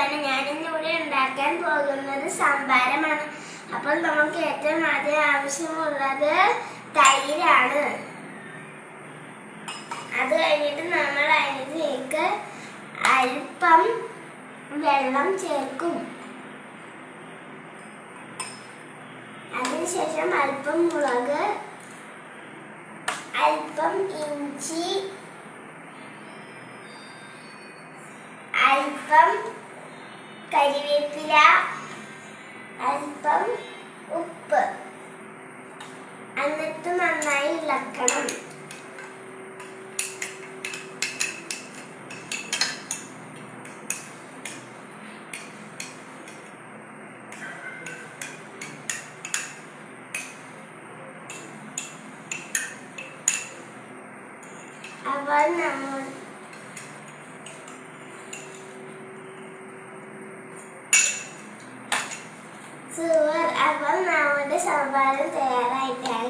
സുവാന ഞാനിന്നിവിടെ ഉണ്ടാക്കാൻ പോകുന്നത് സാമ്പാരമാണ്. അപ്പോൾ നമുക്ക് ഏറ്റവും ആദ്യം ആവശ്യമുള്ളത് തൈരാണ്. അത് കഴിഞ്ഞിട്ട് നമ്മൾ അതിലേക്ക് അല്പം വെള്ളം ചേർക്കും. അതിനുശേഷം അല്പം മുളക് അല്പം ഇഞ്ചി അല്പം കരിവേപ്പില അല്പം ഉപ്പ്. എന്നിട്ട് നന്നായി ഇളക്കണം. അപ്പോൾ നമ്മൾ സൂപ്പർ അപ്പോൾ